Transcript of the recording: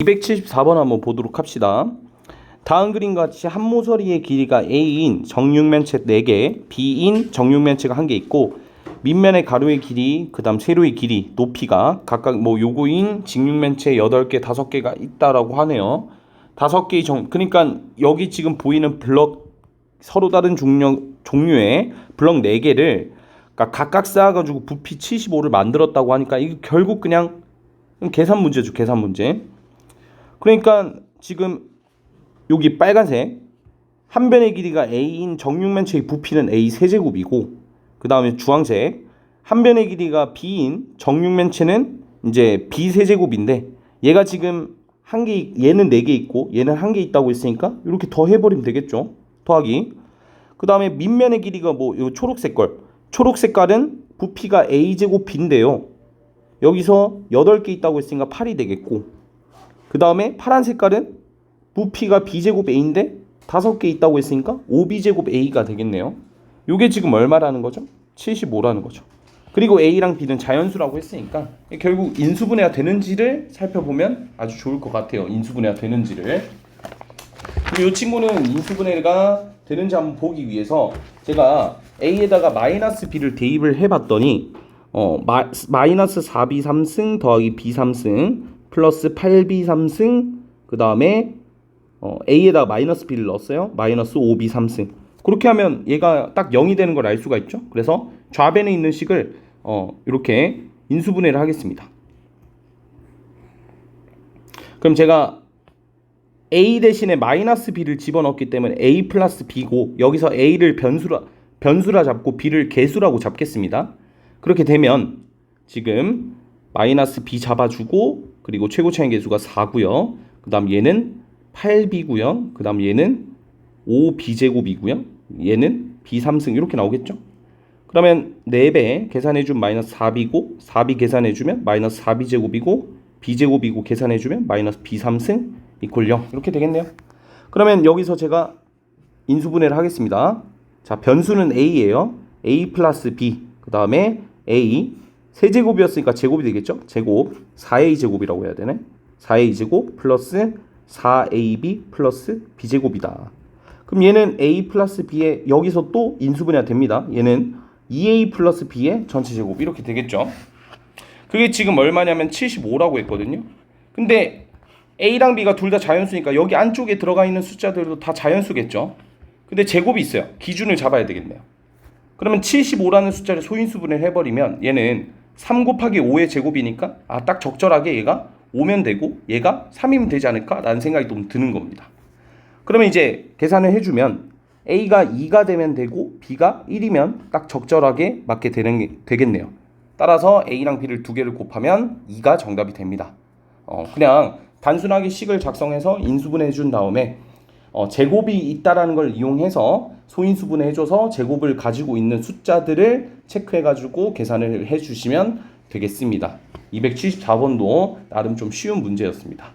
274번 한번 보도록 합시다. 다음 그림과 같이 한 모서리의 길이가 A인 정육면체 4개, B인 정육면체가 1개 있고 밑면의 가로의 길이, 그 다음 세로의 길이, 높이가 각각 뭐 요거인 직육면체 8개, 5개가 있다라고 하네요. 5개의 정 그러니까 여기 지금 보이는 블럭 서로 다른 종류, 종류의 블럭 4개를 그러니까 각각 쌓아가지고 부피 75를 만들었다고 하니까 이거 결국 그냥 계산 문제죠 계산 문제 그러니까 지금 여기 빨간색 한 변의 길이가 A인 정육면체의 부피는 A 세제곱이고 그 다음에 주황색 한 변의 길이가 B인 정육면체는 이제 B 세제곱인데 얘가 지금 한 개 얘는 네 개 있고 얘는 한 개 있다고 했으니까 이렇게 더 해버리면 되겠죠? 더하기. 그 다음에 밑면의 길이가 뭐 요 초록 색깔 초록 색 깔은 부피가 A 제곱 B인데요. 여기서 8개 있다고 했으니까 8이 되겠고 그 다음에 파란 색깔은 부피가 b제곱 a인데 5개 있다고 했으니까 5b제곱 a가 되겠네요. 요게 지금 얼마라는 거죠? 75라는 거죠. 그리고 a랑 b는 자연수라고 했으니까 결국 인수분해가 되는지를 살펴보면 아주 좋을 것 같아요. 인수분해가 되는지를. 그리고 이 친구는 인수분해가 되는지 한번 보기 위해서 제가 a에다가 마이너스 b를 대입을 해봤더니 어 마, 마이너스 4b 3승 더하기 b 3승 플러스 8b 3승 그 다음에 어, a에다 마이너스 b를 넣었어요. 마이너스 5b 3승. 그렇게 하면 얘가 딱 0이 되는 걸 알 수가 있죠? 그래서 좌변에 있는 식을 어, 이렇게 인수분해를 하겠습니다. 그럼 제가 a 대신에 마이너스 b를 집어넣기 때문에 a 플러스 b고 여기서 a를 변수라 변수라 잡고 b를 개수라고 잡겠습니다. 그렇게 되면 지금 마이너스 b 잡아주고 그리고 최고 차이 개수가 4고요. 그다음 얘는 8b고요. 그다음 얘는 5b 제곱이고요. 얘는 b 3승 이렇게 나오겠죠? 그러면 4배 계산해주면 마이너스 4b고 4b 계산해주면 마이너스 4b 제곱이고 b 제곱이고 계산해주면 마이너스 b 3승 이퀄 0 이렇게 되겠네요. 그러면 여기서 제가 인수분해를 하겠습니다. 자 변수는 a예요. a 플러스 b 그 다음에 a 세제곱이었으니까 제곱이 되겠죠? 제곱 4a 제곱이라고 해야 되네. 4a 제곱 플러스 4ab 플러스 b 제곱이다. 그럼 얘는 a 플러스 b에 여기서 또 인수분해가 됩니다. 얘는 2a 플러스 b의 전체 제곱 이렇게 되겠죠. 그게 지금 얼마냐면 75라고 했거든요. 근데 a랑 b가 둘 다 자연수니까 여기 안쪽에 들어가 있는 숫자들도 다 자연수겠죠. 근데 제곱이 있어요. 기준을 잡아야 되겠네요. 그러면 75라는 숫자를 소인수분해를 해버리면 얘는 3 곱하기 5의 제곱이니까 아 딱 적절하게 얘가 5면 되고 얘가 3이면 되지 않을까 라는 생각이 좀 드는 겁니다. 그러면 이제 계산을 해주면 A가 2가 되면 되고 B가 1이면 딱 적절하게 맞게 되는 게 되겠네요. 따라서 A랑 B를 두 개를 곱하면 2가 정답이 됩니다. 어, 그냥 단순하게 식을 작성해서 인수분해 준 다음에 어, 제곱이 있다라는 걸 이용해서 소인수분해 해줘서 제곱을 가지고 있는 숫자들을 체크해가지고 계산을 해주시면 되겠습니다. 274번도 나름 좀 쉬운 문제였습니다.